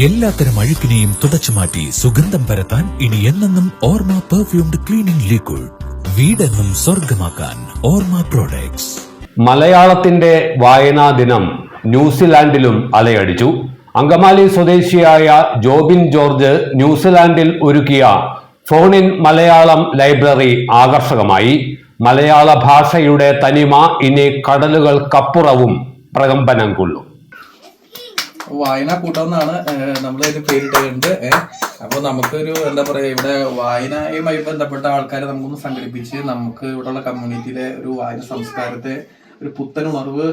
എല്ലാത്തരം അഴുക്കിനെയും തുടച്ചു മാറ്റി സുഗന്ധം പരത്താൻ ഇനി എന്നെന്നും ഓർമ്മ പെർഫ്യൂംഡ് ക്ലീനിംഗ് ലിക്വിഡ് വീടെന്നും സ്വർഗമാക്കാൻ ഓർമ്മ പ്രോഡക്ട്സ് മലയാളത്തിന്റെ വായനാ ദിനം ന്യൂസിലാൻഡിലും അലയടിച്ചു. അങ്കമാലി സ്വദേശിയായ ജോബിൻ ജോർജ് ന്യൂസിലാൻഡിൽ ഒരുക്കിയ ഫോണിൻ മലയാളം ലൈബ്രറി ആകർഷകമായി. മലയാള ഭാഷയുടെ തനിമ ഇനി കടലുകൾക്കപ്പുറവും പ്രകമ്പനം കൊള്ളും. വായന കൂട്ടം എന്നാണ് നമ്മൾ ഇതിന് പേരിട്ടുണ്ട് അപ്പോൾ നമുക്കൊരു എന്താ പറയാ ഇവിടെ വായനയുമായി ബന്ധപ്പെട്ട ആൾക്കാരെ നമുക്കൊന്ന് സംഘടിപ്പിച്ച് നമുക്ക് ഇവിടെയുള്ള കമ്മ്യൂണിറ്റിയിലെ ഒരു വായന സംസ്കാരത്തെ ഒരു പുത്തൻ ഉണർവ്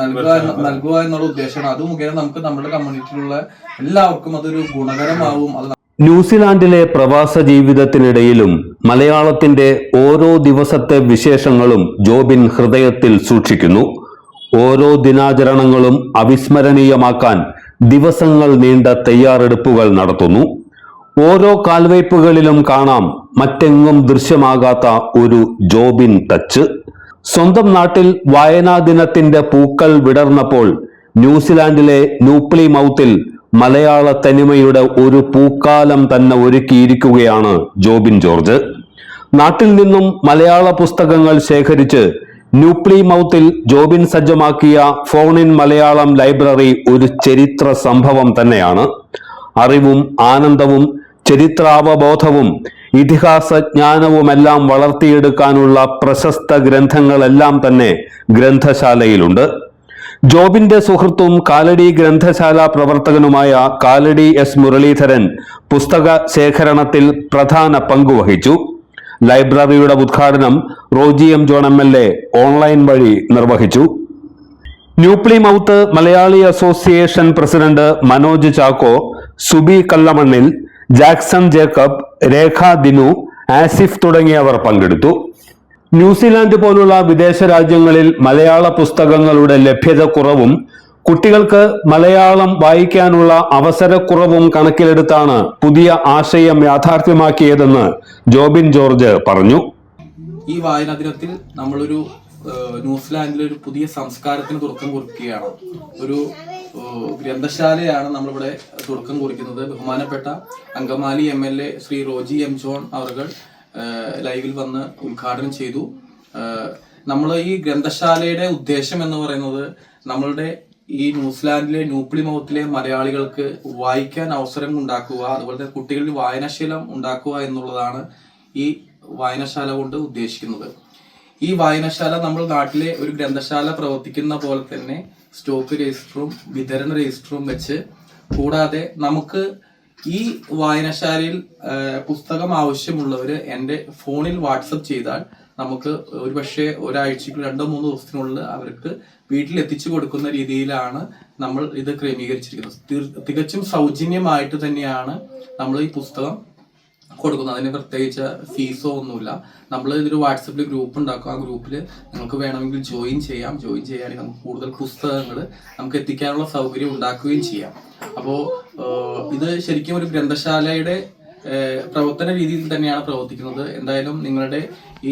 നൽകുക നൽകുക എന്നുള്ള ഉദ്ദേശമാണ്. അത് മുഖേന നമുക്ക് നമ്മുടെ കമ്മ്യൂണിറ്റിയിലുള്ള എല്ലാവർക്കും അതൊരു ഗുണകരമാവും അത് ന്യൂസിലാൻഡിലെ പ്രവാസ ജീവിതത്തിനിടയിലും മലയാളത്തിന്റെ ഓരോ ദിവസത്തെ വിശേഷങ്ങളും ജോബിൻ ഹൃദയത്തിൽ സൂക്ഷിക്കുന്നു. ഓരോ ദിനാചരണങ്ങളും അവിസ്മരണീയമാക്കാൻ ദിവസങ്ങൾ നീണ്ട തയ്യാറെടുപ്പുകൾ നടത്തുന്നു. ഓരോ കാൽവയ്പുകളിലും കാണാം മറ്റെങ്ങും ദൃശ്യമാകാത്ത ഒരു ജോബിൻ ടച്ച്. സ്വന്തം നാട്ടിൽ വായനാ ദിനത്തിന്റെ പൂക്കൾ വിടർന്നപ്പോൾ ന്യൂസിലാൻഡിലെ ന്യൂപ്ലി മൗത്തിൽ മലയാള തനിമയുടെ ഒരു പൂക്കാലം തന്നെ ഒരുക്കിയിരിക്കുകയാണ് ജോബിൻ ജോർജ്. നാട്ടിൽ നിന്നും മലയാള പുസ്തകങ്ങൾ ശേഖരിച്ച് ന്യൂപ്ലി മൗത്തിൽ ജോബിൻ സജ്ജമാക്കിയ ഫോൺ ഇൻ മലയാളം ലൈബ്രറി ഒരു ചരിത്ര സംഭവം തന്നെയാണ്. അറിവും ആനന്ദവും ചരിത്രാവബോധവും ഇതിഹാസ ജ്ഞാനവുമെല്ലാം വളർത്തിയെടുക്കാനുള്ള പ്രശസ്ത ഗ്രന്ഥങ്ങളെല്ലാം തന്നെ ഗ്രന്ഥശാലയിലുണ്ട്. ജോബിന്റെ സുഹൃത്തും കാലടി ഗ്രന്ഥശാല പ്രവർത്തകനുമായ കാലടി എസ് മുരളീധരൻ പുസ്തക ശേഖരണത്തിൽ പ്രധാന പങ്കുവഹിച്ചു ലൈബ്രറിയുടെ ഉദ്ഘാടനം Roji M John M L A online വഴി നിർവഹിച്ചു. New Plymouth Malayali association president Manoj Chacko Subi Kallamannil Jackson Jacob Rekha Dinu Asif തുടങ്ങിയവർ പങ്കെടുത്തു. ന്യൂസിലാൻഡ് പോലുള്ള വിദേശ രാജ്യങ്ങളിൽ മലയാള പുസ്തകങ്ങളുടെ ലഭ്യത കുറവും കുട്ടികൾക്ക് മലയാളം വായിക്കാനുള്ള അവസരക്കുറവും കണക്കിലെടുത്താണ് പുതിയ ആശയം യാഥാർത്ഥ്യമാക്കിയതെന്ന് ജോബിൻ ജോർജ് പറഞ്ഞു. ഈ വായനാ ദിനത്തിൽ നമ്മളൊരു ന്യൂസിലാൻഡിലെ ഒരു പുതിയ സംസ്കാരത്തിന് തുടക്കം കുറിക്കുകയാണ്. ഒരു ഗ്രന്ഥശാലയാണ് നമ്മളിവിടെ തുടക്കം കുറിക്കുന്നത്. ബഹുമാനപ്പെട്ട Angamaly M L A Shri Roji M John അവർ ലൈവിൽ വന്ന് ഉദ്ഘാടനം ചെയ്തു. നമ്മൾ ഈ ഗ്രന്ഥശാലയുടെ ഉദ്ദേശം എന്ന് പറയുന്നത് നമ്മളുടെ ഈ ന്യൂസിലാൻഡിലെ ന്യൂപ്ലി മൗത്തിലെ മലയാളികൾക്ക് വായിക്കാൻ അവസരം ഉണ്ടാക്കുക അതുപോലെ തന്നെ കുട്ടികളിൽ വായനാശീലം ഉണ്ടാക്കുക എന്നുള്ളതാണ് ഈ വായനശാല കൊണ്ട് ഉദ്ദേശിക്കുന്നത്. ഈ വായനശാല നമ്മൾ നാട്ടിലെ ഒരു ഗ്രന്ഥശാല പ്രവർത്തിക്കുന്ന പോലെ തന്നെ സ്റ്റോക്ക് രജിസ്റ്ററും വിതരണ രജിസ്റ്ററും വെച്ച് കൂടാതെ നമുക്ക് ഈ വായനശാലയിൽ പുസ്തകം ആവശ്യമുള്ളവർ എന്റെ ഫോണിൽ വാട്സപ്പ് ചെയ്താൽ നമുക്ക് ഒരു പക്ഷേ ഒരാഴ്ചക്ക് രണ്ടോ മൂന്നോ ദിവസത്തിനുള്ളിൽ അവർക്ക് വീട്ടിൽ എത്തിച്ചു കൊടുക്കുന്ന രീതിയിലാണ് നമ്മൾ ഇത് ക്രമീകരിച്ചിരിക്കുന്നത്. തികച്ചും സൗജന്യമായിട്ട് തന്നെയാണ് നമ്മൾ ഈ പുസ്തകം കൊടുക്കുന്നത്. അതിന് പ്രത്യേകിച്ച് ഫീസോ ഒന്നുമില്ല. നമ്മൾ ഇതൊരു വാട്സപ്പിൽ ഗ്രൂപ്പ് ഉണ്ടാക്കും. ആ ഗ്രൂപ്പിൽ നിങ്ങൾക്ക് വേണമെങ്കിൽ ജോയിൻ ചെയ്യാം. ജോയിൻ ചെയ്യുകയാണെങ്കിൽ നമുക്ക് കൂടുതൽ പുസ്തകങ്ങൾ നമുക്ക് എത്തിക്കാനുള്ള സൗകര്യം ഉണ്ടാക്കുകയും ചെയ്യാം. അപ്പോൾ ഇത് ശരിക്കും ഒരു ഗ്രന്ഥശാലയുടെ പ്രവർത്തന രീതിയിൽ തന്നെയാണ് പ്രവർത്തിക്കുന്നത്. എന്തായാലും നിങ്ങളുടെ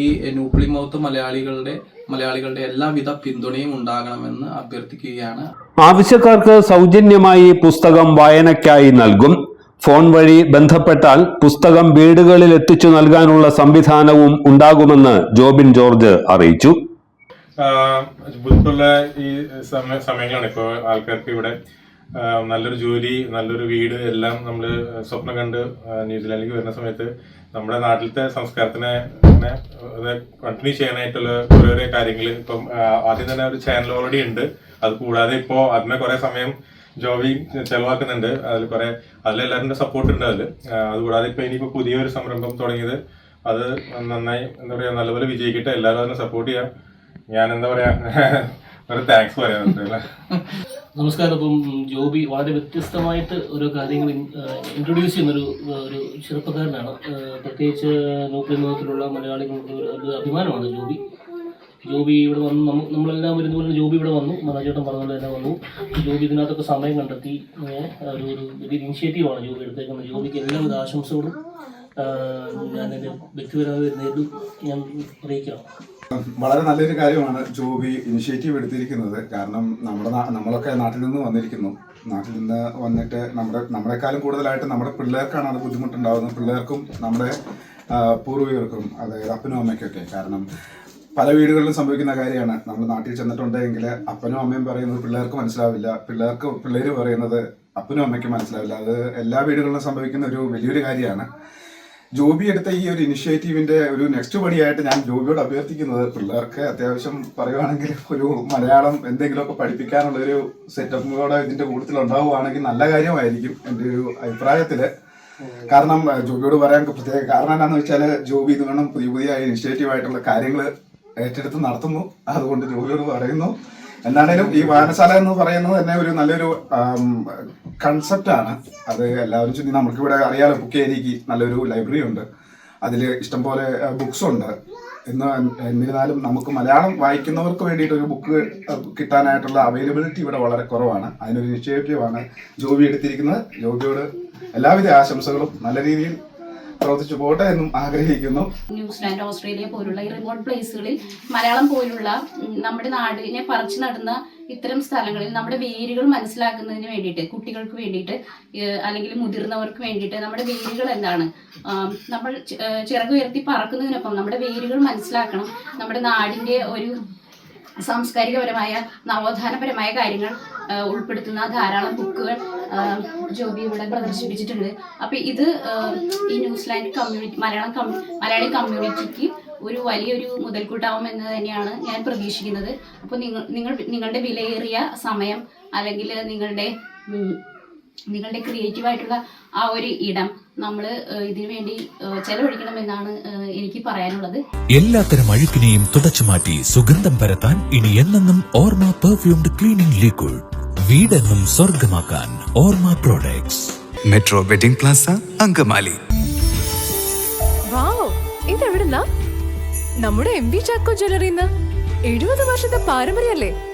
ഈ ന്യൂക്ലി മൗത്ത് മലയാളികളുടെ മലയാളികളുടെ എല്ലാവിധ പിന്തുണയും ഉണ്ടാകണമെന്ന് അഭ്യർത്ഥിക്കുകയാണ്. ആവശ്യക്കാർക്ക് സൗജന്യമായി പുസ്തകം വായനയ്ക്കായി നൽകും. ഫോൺ വഴി ബന്ധപ്പെട്ടാൽ പുസ്തകം വീടുകളിൽ എത്തിച്ചു നൽകാനുള്ള സംവിധാനവും ഉണ്ടാകുമെന്ന് ജോബിൻ ജോർജ് അറിയിച്ചു. ബുദ്ധിമുട്ടുള്ള ഈ സമയ സമയങ്ങളാണ് ഇപ്പോൾ ആൾക്കാർക്ക് ഇവിടെ നല്ലൊരു ജോലി നല്ലൊരു വീട് എല്ലാം നമ്മൾ സ്വപ്നം കണ്ട് ന്യൂസിലാൻഡിലേക്ക് വരുന്ന സമയത്ത് നമ്മുടെ നാട്ടിലത്തെ സംസ്കാരത്തിനെ ഇങ്ങനെ കണ്ടിന്യൂ ചെയ്യാനായിട്ടുള്ള ഓരോരോ കാര്യങ്ങൾ ഇപ്പം ആദ്യം തന്നെ ഒരു ചാനൽ ഓൾറെഡി ഉണ്ട്. അത് കൂടാതെ ഇപ്പോൾ അതിനെ കുറെ സമയം ജോബി ചെലവാക്കുന്നുണ്ട്. അതിൽ കുറെ അതിലെല്ലാവരുടെ സപ്പോർട്ട് ഉണ്ട് അതിൽ അതുകൂടാതെ ഇപ്പൊ ഇനിയിപ്പോ പുതിയൊരു സംരംഭം തുടങ്ങിയത് അത് നന്നായി എന്താ പറയാ നല്ലപോലെ വിജയിക്കട്ടെ. എല്ലാവരും അതിനെ സപ്പോർട്ട് ചെയ്യാം. ഞാൻ എന്താ പറയാ ഒരു താങ്ക്സ് നമസ്കാരം. അപ്പം ജോബി വളരെ വ്യത്യസ്തമായിട്ട് ഓരോ കാര്യങ്ങൾ ഇൻട്രൊഡ്യൂസ് ചെയ്യുന്നൊരു ഒരു ചെറുപ്പക്കാരനാണ്. പ്രത്യേകിച്ച് നോക്കി നോക്കത്തിലുള്ള മലയാളികൾക്ക് ഒരു അഭിമാനമാണ് ജോബി. ജോബി ഇവിടെ വന്ന് നമ്മ നമ്മളെല്ലാം വരുന്ന പോലെ ജോബി ഇവിടെ വന്നു. മനോജേട്ടൻ പറഞ്ഞ പോലെ തന്നെ വന്നു. ജോബി ഇതിനകത്തൊക്കെ സമയം കണ്ടെത്തി ഒരു ഒരു ഇനിഷ്യേറ്റീവാണ് ജോബി എടുത്തേക്കുന്നത്. ജോബിക്ക് എല്ലാവിധ ആശംസകളും ഞാനെന്റെ വ്യക്തിപരമായി നേരിടും. ഞാൻ അറിയിക്കണം. വളരെ നല്ലൊരു കാര്യമാണ് ജോബി ഇനിഷ്യേറ്റീവ് എടുത്തിരിക്കുന്നത്. കാരണം നമ്മുടെ നമ്മളൊക്കെ നാട്ടിൽ നിന്ന് വന്നിരിക്കുന്നു. നാട്ടിൽ നിന്ന് വന്നിട്ട് നമ്മുടെ നമ്മളെക്കാളും കൂടുതലായിട്ട് നമ്മുടെ പിള്ളേർക്കാണ് അത് ബുദ്ധിമുട്ടുണ്ടാകുന്നത് പിള്ളേർക്കും നമ്മുടെ പൂർവികർക്കും അതായത് അപ്പനും അമ്മയ്ക്കൊക്കെ. കാരണം പല വീടുകളിലും സംഭവിക്കുന്ന കാര്യമാണ്. നമ്മൾ നാട്ടിൽ ചെന്നിട്ടുണ്ടെങ്കിൽ അപ്പനും അമ്മയും പറയുന്നത് പിള്ളേർക്ക് മനസ്സിലാവില്ല. പിള്ളേർക്ക് പിള്ളേർ പറയുന്നത് അപ്പനും അമ്മയ്ക്കും മനസ്സിലാവില്ല. അത് എല്ലാ വീടുകളിലും സംഭവിക്കുന്ന ഒരു വലിയൊരു കാര്യമാണ്. ജോബി എടുത്ത ഈ ഒരു ഇനിഷ്യേറ്റീവിന്റെ ഒരു നെക്സ്റ്റ് പടിയായിട്ട് ഞാൻ ജോബിയോട് അഭ്യർത്ഥിക്കുന്നത് പിള്ളേർക്ക് അത്യാവശ്യം പറയുവാണെങ്കിൽ ഒരു മലയാളം എന്തെങ്കിലുമൊക്കെ പഠിപ്പിക്കാനുള്ള ഒരു സെറ്റപ്പ് ഇതിന്റെ കൂട്ടത്തിൽ ഉണ്ടാവുകയാണെങ്കിൽ നല്ല കാര്യമായിരിക്കും എന്റെ ഒരു അഭിപ്രായത്തിൽ. കാരണം ജോബിയോട് പറയാൻ പ്രത്യേക കാരണം എന്താണെന്ന് വെച്ചാൽ ജോബി ഇത് വേണം പുതിയ പുതിയ ഇനിഷ്യേറ്റീവ് ആയിട്ടുള്ള കാര്യങ്ങൾ ഏറ്റെടുത്ത് നടത്തുന്നു. അതുകൊണ്ട് ജോബിയോട് പറയുന്നു. എന്താണേലും ഈ വായനശാല എന്ന് പറയുന്നത് തന്നെ ഒരു നല്ലൊരു കൺസെപ്റ്റ് ആണ്. അത് എല്ലാവരും ചുറ്റി നമുക്ക് ഇവിടെ അറിയാലോ ബുക്ക് ഏരിയക്ക് നല്ലൊരു ലൈബ്രറി ഉണ്ട്. അതിൽ ഇഷ്ടംപോലെ ബുക്സ് ഉണ്ട്. എന്ന് എന്നിരുന്നാലും നമുക്ക് മലയാളം വായിക്കുന്നവർക്ക് വേണ്ടിയിട്ട് ഒരു ബുക്ക് കിട്ടാനായിട്ടുള്ള അവൈലബിലിറ്റി ഇവിടെ വളരെ കുറവാണ്. അതിനൊരു ഇനിഷ്യേറ്റീവാണ് ജോബി എടുത്തിരിക്കുന്നത്. ജോബിയോട് എല്ലാവിധ ആശംസകളും. നല്ല രീതിയിൽ പ്രവർത്തിച്ചു പോകട്ടെ എന്നും ആഗ്രഹിക്കുന്നു. ന്യൂസിലാൻഡ് ഓസ്ട്രേലിയ പോലുള്ള ഈ റിമോട്ട് പ്ലേസുകളിൽ മലയാളം പോലുള്ള നമ്മുടെ നാടിനെ പറിച്ചു നടുന്ന ഇത്തരം സ്ഥലങ്ങളിൽ നമ്മുടെ വേരുകൾ മനസ്സിലാക്കുന്നതിന് വേണ്ടിയിട്ട് കുട്ടികൾക്ക് വേണ്ടിയിട്ട് അല്ലെങ്കിൽ മുതിർന്നവർക്ക് വേണ്ടിയിട്ട് നമ്മുടെ വേരുകൾ എന്താണ്? നമ്മൾ ചിറകുയർത്തി പറക്കുന്നതിനൊപ്പം നമ്മുടെ വേരുകൾ മനസ്സിലാക്കണം. നമ്മുടെ നാടിന്റെ ഒരു സാംസ്കാരികപരമായ നവോത്ഥാനപരമായ കാര്യങ്ങൾ ഉൾപ്പെടുത്തുന്ന ധാരാളം ബുക്കുകൾ ജോബി ഇവിടെ പ്രദർശിപ്പിച്ചിട്ടുണ്ട്. അപ്പൊ ഇത് ഈ New Zealand community Malayalam Malayali കമ്മ്യൂണിറ്റിക്ക് ഒരു വലിയൊരു മുതൽക്കൂട്ടാവും എന്ന് തന്നെയാണ് ഞാൻ പ്രതീക്ഷിക്കുന്നത്. അപ്പോൾ നിങ്ങൾ നിങ്ങൾ നിങ്ങളുടെ വിലയേറിയ സമയം അല്ലെങ്കിൽ നിങ്ങളുടെ നിങ്ങളുടെ ക്രിയേറ്റീവ് ആയിട്ടുള്ള ആ ഒരു ഇടം നമ്മൾ ഇതിനു വേണ്ടി ചെലവഴിക്കണമെന്നാണ് എനിക്ക് പറയാനുള്ളത്. എല്ലാത്തരം അഴുക്കിനെയും തുടച്ചു മാറ്റി സുഗന്ധം പരത്താൻ ഇനി എന്നെന്നും ഓർമ്മ പെർഫ്യൂംഡ് ക്ലീനിംഗ് ലിക്വിഡ് വീടെന്നും സ്വർഗമാക്കാൻ Orma products metro wedding plaza Angamaly. Wow ഇതെവിടുന്നാ? നമ്മുടെ എം ബി ചാക്കോ ജ്വല്ലറിന്ന് എഴുപത് വർഷത്തെ പാരമ്പര്യല്ലേ